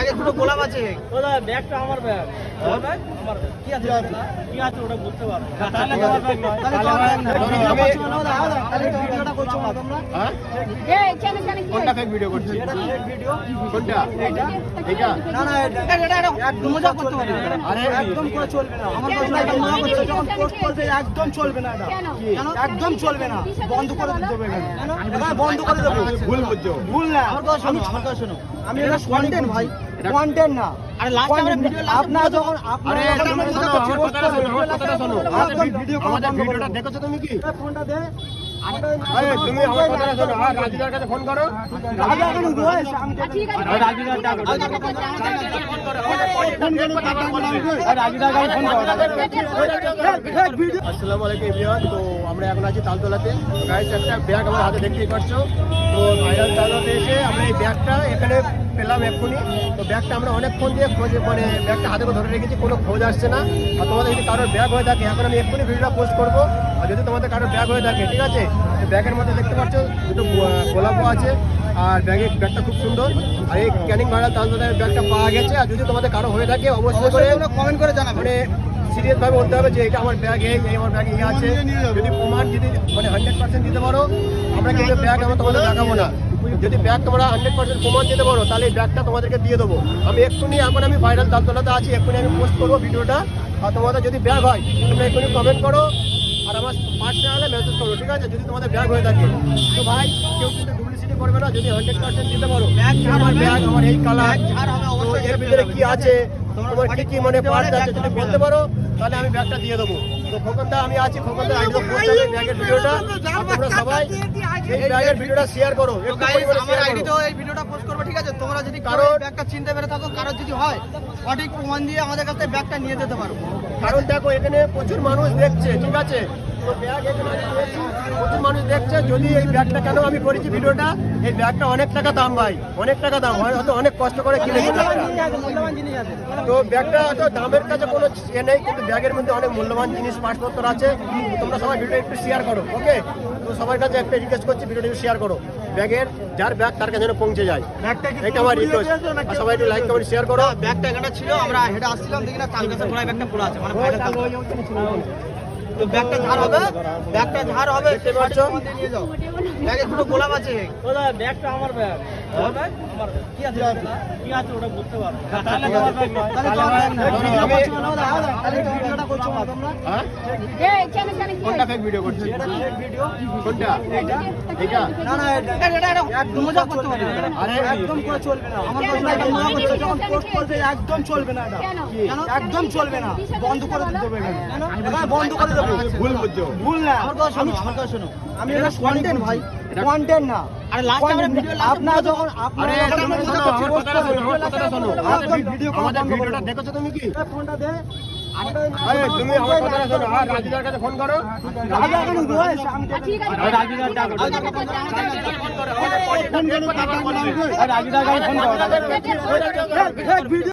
ব্যাগে দুটো গোলাপ আছে। দাদা ব্যাগটা আমার ব্যাগ। আমার ব্যাগ? আমার কি আছে কি আছে ওটা বুঝতে পারব তাহলে তোমার ব্যাগ নয় তাহলে তোমার ব্যাগ না। ভিডিও করছ করছ? হ্যাঁ কোনটা ফেক ভিডিও video? কোনটা এটা না, না, এটা- একদম মজা করতে পারবে আরে, একদম করে চলবে না। আমার কাছে এটা করছে, যখন post করবে, একদম চলবে না এটা। একদম চলবে না বন্ধ করে দিতে এখানে বন্ধ করে দেবো ভুল বুঝছ ভুল না আমার কথা শোনো আমার কথা শোনো আমি এটা কন্টেন্ট ভাই কন্টেন্ট না আরে last আমরা Content- আপনারা যখন আপনারা করছি, আমার post শোনো, আমার কথাটা শোনো। আমাদের ভিডিওটা দেখেছ তুমি কি ফোনটা দে রাজুদার কাছে ফোন করো। রাজুদার আসসালামু আলাইকুম এভরিওয়ান। তো আমরা এখন আছি তালতলাতে। একটা ব্যাগ আমার হাতে দেখতেই পাচ্ছ। তো ভাইরাল তালতলাতে এসে আমরা এই ব্যাগটা এখানে পেলাম এক্ষুনি। তো ব্যাগটা আমরা অনেকক্ষণ দিয়ে খোঁজ মানে ব্যাগটা হাতে করে ধরে রেখেছি কোনো খোঁজ আসছে না। আর তোমাদের যদি কারোর ব্যাগ হয়ে থাকে এখন আমি এক্ষুনি ভিডিওটা পোস্ট করব। আর যদি তোমাদের কারোর ব্যাগ হয়ে থাকে ঠিক আছে? ব্যাগের মধ্যে দেখতে পাচ্ছ দুটো গোলাপও আছে আর ব্যাগের ব্যাগটা খুব সুন্দর। আর এই ক্যানিং ভাইরাল তালতলার ব্যাগটা পাওয়া গেছে আর যদি তোমাদের কারও হয়ে থাকে অবশ্যই করে কমেন্ট করে জানাবেন মানে সিরিয়াস ভাবে বলতে হবে যে এটা আমার ব্যাগ এই আমার ব্যাগ এই আছে। যদি প্রমাণ যদি মানে হান্ড্রেড পার্সেন্ট দিতে পারো আমরা কিন্তু ব্যাগ আমরা তোমাদের দেখাবো না। যদি ব্যাগ তোমরা হান্ড্রেড পার্সেন্ট প্রমাণ দিতে পারো তাহলে এই ব্যাগটা তোমাদেরকে দিয়ে দেবো। আমি এক্ষুনি এখন আমি ভাইরাল তালতলাতে আছি এক্ষুনি আমি পোস্ট করব ভিডিওটা। আর তোমাদের যদি ব্যাগ হয় তোমরা এক্ষুনি কমেন্ট করো। আর আমার পার্সোনালে মেসেজ করো ঠিক আছে? যদি তোমাদের ব্যাগ হয়ে থাকে। তো ভাই কেউ কিন্তু ডুপ্লিসিটি করবে না যদি হান্ড্রেড পার্সেন্ট দিতে পারো। আমার ব্যাগ আমার এই কালারের ভিতরে কি আছে? তোমার কি কি মানে পার্ট আছে যদি বলতে পারো তাহলে আমি ব্যাগটা দিয়ে দেবো। তো খোকনদা আমি আছি খোকনদা আইডি পোস্ট হবে ব্যাগের ভিডিওটা। তোমরা সবাই এই ব্যাগের ভিডিওটা শেয়ার করো আমার আইডি। তো এই ভিডিওটা পোস্ট করবে ঠিক আছে? তোমরা যদি কারও ব্যাগটা চিনতে পেরে থাকো কারও যদি হয় সঠিক প্রমাণ দিয়ে আমাদের কাছ ব্যাগটা নিয়ে যেতে পারো। কারণ দেখো এখানে প্রচুর মানুষ দেখছে ঠিক আছে? ব্যাগ এখানে প্রচুর মানুষ দেখছে যদি এই ব্যাগটা কেন আমি করেছি ভিডিওটা এই ব্যাগটা অনেক টাকা দাম ভাই অনেক টাকা দাম হয় হয়তো অনেক কষ্ট করে কিনেছি ব্যাগটা। মূল্যবান জিনিস তো ব্যাগটা তো দামের কাছে কোনো ইয়ে নেই কিন্তু ব্যাগের মধ্যে অনেক মূল্যবান জিনিস পাসপত্র আছে। তোমরা সবাই ভিডিও একটু শেয়ার করো ওকে তো সবার কাছে একটা রিকোয়েস্ট করছি ভিডিওটা শেয়ার করো। ব্যাগের যার ব্যাগ তার কাছে যেন পৌঁছে যায়। এটা আমার রিকোয়েস্ট সবাই একটু লাইক কমেন্ট শেয়ার করো। ব্যাগটা এখানে ছিল আমরা হেডে আসছিলাম দেখি না গাছের গোড়ায় ব্যাগটা পড়ে আছে। মানে তো ব্যাগটা ঝাড় হবে ব্যাগটা ঝাড় হবে? নিয়ে যাও। ব্যাগে দুটো গোলাপ আছে। ব্যাগটা আমার ব্যাগ। আমার ব্যাগ। কি আছে? কি আছে? ওটা বুঝতে পারব তাহলে তোমার ব্যাগ নয়। তাহলে তোমার ব্যাগ না। আমি- ভিডিও করছ না, দাও, দাও, তাহলে ভিডিওটা করছ না তোমরা? হ্যাঁ? এই চ্যানেল চ্যানেল কোনটা ফেক ভিডিও করছিস এটা কোনটা? এটা না না এটা- এটা- এটা- এটা একদম মজা করতে পারবে আরে, একদম করে চলবে না। আমার মজা যখন পোস্ট করবে একদম চলবে না এটা? একদম চলবে না। বন্ধ করে দিতে হবে এখানে। এখানে বন্ধ করে দেবো। ভুল বুঝছ? ভুল না। আমার কথা শোনো আমার কথা শোনো। আমি এটা কন্টেন্ট ভাই কন্টেন্ট না। আরে last আমরা Content- video আপনারা যখন আরে আমার কথাটা শোনো, আমার কথাটা শোনো। একদম ভিডিও আমাদের ভিডিওটা দেখেছ তুমি কি? ফোনটা দে। তুমি আমার কথাটা শোনো আর রাজুদার কাছে ফোন করো। রাজা এখন রয়েছে আচ্ছা, ঠিক আছে রাজুদার ডাকো আচ্ছা, আচ্ছা, আচ্ছা, আচ্ছা, আচ্ছা, ফোন করে। কথা রাজুদার কাছে ফোন করো ভিডিও